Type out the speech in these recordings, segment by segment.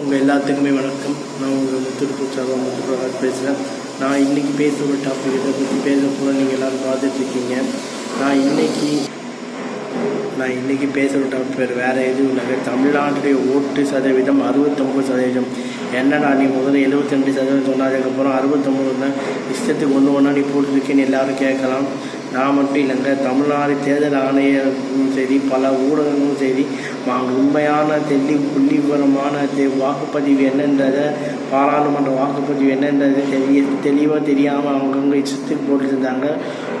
உங்கள் எல்லாத்துக்குமே வணக்கம். நான் உங்கள் முத்துருப்பு முத்துப்பிரகாஷ் பேசுகிறேன் நான் இன்றைக்கி பேசுகிற டாபிக் இதை பற்றி பேச போல நீங்கள் எல்லோரும் பார்த்துட்ருக்கீங்க. நான் இன்றைக்கி நான் இன்றைக்கி பேசுகிற டாபிக் பேர் வேறு எதுவும் இல்லை. தமிழ்நாட்டுடைய ஓட்டு சதவீதம் அறுபத்தொம்பது சதவீதம். என்னடா நீ முதல்ல எழுபத்தெண்டு சதவீதம் சொன்னதுக்கப்புறம் அறுபத்தொம்பது தான் இஷ்டத்துக்கு ஒன்று ஒன்றா நீ போட்டுருக்கேன்னு எல்லோரும் கேட்கலாம். நான் மட்டும் இல்லைங்க தமிழ்நாடு தேர்தல் ஆணையரும் சரி பல ஊடகங்களும் சரி அவங்க உண்மையான தெளி புள்ளிபுரமான தெ வாக்குப்பதிவு என்னன்றதை பாராளுமன்ற வாக்குப்பதிவு என்னன்றது தெரிய தெளிவாக தெரியாமல் அவங்கவுங்க இஷ்டத்துக்கு போட்டுருந்தாங்க.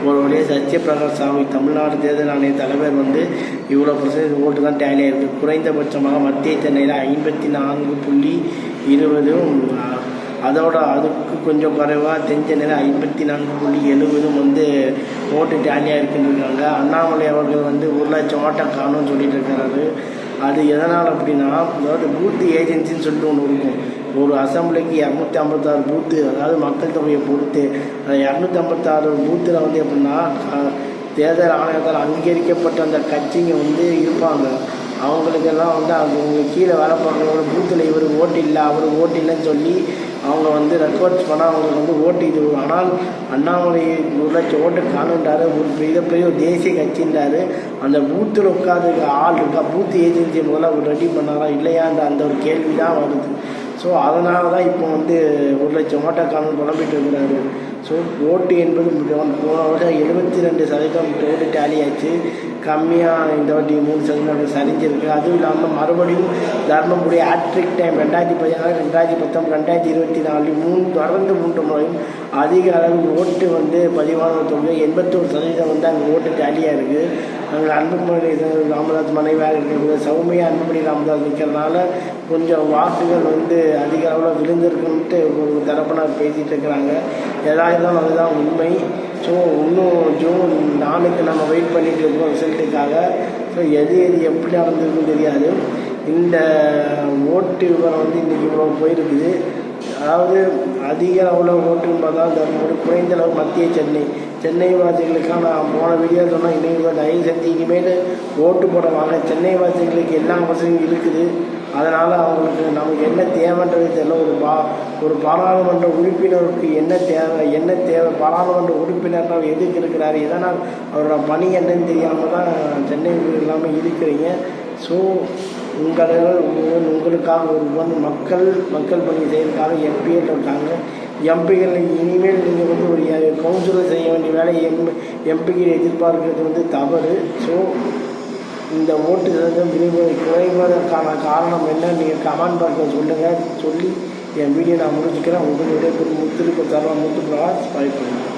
ஒரு வழியாக சத்யபிரகாஷ் சாமி தமிழ்நாடு தேர்தல் ஆணைய தலைவர் வந்து இவ்வளோ பர்சன்டேஜ் ஓட்டு தான் டேலி ஆகிருக்கு குறைந்தபட்சமாக மத்திய சென்னையில் ஐம்பத்தி நான்கு புள்ளி இருபதும் அதோட அதுக்கு கொஞ்சம் குறைவாக தென் சென்னையில் ஐம்பத்தி நான்கு புள்ளி எழுபதும் வந்து ஓட்டு டேலியாக இருக்குன்னு இருக்காங்க அண்ணாமலை அவர்கள் வந்து ஒரு லட்சம் ஓட்டை காணும்னு சொல்லிட்டு இருக்கிறாரு அது எதனால் அப்படின்னா அதாவது பூத்து ஏஜென்சின்னு சொல்லிட்டு ஒன்று இருக்கும். ஒரு அசம்பிளிக்கு இரநூத்தி ஐம்பத்தாறு பூத்து அதாவது மக்கள் தொகையை பொறுத்து அந்த இரநூத்தி ஐம்பத்தாறு பூத்தில் வந்து எப்படின்னா தேர்தல் ஆணையத்தால் அங்கீகரிக்கப்பட்ட அந்த கட்சிங்க வந்து இருப்பாங்க. அவங்களுக்கெல்லாம் வந்து அவங்க கீழே வேலை பார்க்குறவங்க பூத்தில் இவர் ஓட்டு இல்லை அவர் ஓட்டு இல்லைன்னு சொல்லி அவங்க வந்து ரெக்கார்ட்ஸ் பண்ணால் அவங்களுக்கு வந்து ஓட்டு இது. ஆனால் அண்ணாமலை ஒரு லட்சம் ஓட்டு காணுன்றாரு. ஒரு மிகப்பெரிய ஒரு தேசிய கட்சின்றாரு. அந்த பூத்தில் உட்காந்து ஆள் இருக்கா? பூத்து ஏஜென்சி முதல்ல அவர் ரெடி பண்ணாரா? இல்லையான்ற அந்த ஒரு கேள்வி தான் வருது. ஸோ அதனால தான் இப்போ வந்து ஒரு லட்சம் ஓட்டை காணும் புலம்பிட்டு இருக்கிறாரு. ஸோ ஓட்டு என்பது போன வருஷம் எழுபத்தி ரெண்டு சதவீதம் ஓட்டு டேலி ஆச்சு. கம்மியாக இந்த வாட்டி மூணு சதவீதம் சரிஞ்சிருக்கு. அதுவும் இல்லாமல் மறுபடியும் தர்மபுரி ஆட்ரிக் டைம் ரெண்டாயிரத்தி பதினாறு ரெண்டாயிரத்தி பத்தொம்பது ரெண்டாயிரத்தி இருபத்தி நாலு மூணு தொடர்ந்து மூன்று முறையும் அதிக அளவு ஓட்டு வந்து பதிவான தொகை எண்பத்தோரு சதவீதம் வந்து அங்கே ஓட்டு காலியாக இருக்குது அங்கே அன்புமணி ராமதாஸ் மனைவியாக இருக்கிறது சௌமியா அன்புமணி ராமதாஸ் நிற்கிறதுனால கொஞ்சம் வாக்குகள் வந்து அதிக அளவில் விழுந்திருக்குன்ட்டு ஒரு தரப்பினர் பேசிகிட்டு இருக்கிறாங்க. ஏதாவது அதுதான் உண்மை. ஸோ இன்னும் ஜூன் நாளுக்கு நம்ம வெயிட் பண்ணிகிட்டு இருக்கோம் ரிசல்ட்டுக்காக ஸோ எது எது எப்படி நடந்திருக்குன்னு தெரியாது. இந்த ஓட்டு விவரம் வந்து இன்றைக்கி இவ்வளோ போயிருக்குது. அதாவது அதிக அளவில் ஓட்டுன்னு பார்த்தா அந்த குறைந்த அளவு மத்திய சென்னை. சென்னைவாசிகளுக்காக நான் போன வீடியோ சொன்னால் இனிமேல் தயவு செஞ்சு இனிமேல் ஓட்டு போட வாங்க. சென்னை வாசிகளுக்கு எல்லா வசதியும் இருக்குது. அதனால் அவங்களுக்கு நமக்கு என்ன தேவைன்றது தெரியல. ஒரு பா ஒரு பாராளுமன்ற உறுப்பினருக்கு என்ன தேவை என்ன தேவை பாராளுமன்ற உறுப்பினர்னால் எதுக்கு இருக்கிறாரு எதனால் அவரோட பணி என்னன்னு தெரியாமல் தான் சென்னை இல்லாமல் இருக்கிறீங்க. ஸோ உங்கள் உங்களுக்காக ஒரு மக்கள் மக்கள் பணி செய்யறதுக்காக எம்பிகள் இருக்காங்க. எம்பிகள் இனிமேல் நீங்கள் வந்து ஒரு கவுன்சிலர் செய்ய வேண்டிய வேலை எம் எம்பிகள் எதிர்பார்க்கிறது வந்து தவறு. ஸோ இந்த ஓட்டு சதவீதம் விரும்புவதை குறைவதற்கான காரணம் என்ன? நீங்கள் கமெண்ட் பார்க்க சொல்லுங்கள் சொல்லி என் வீடியோ நான் முடிச்சுக்கிறேன். உங்களுடைய முத்திருப்பு தரலாம் முத்து பிரகாஷ் வாய்ப்பு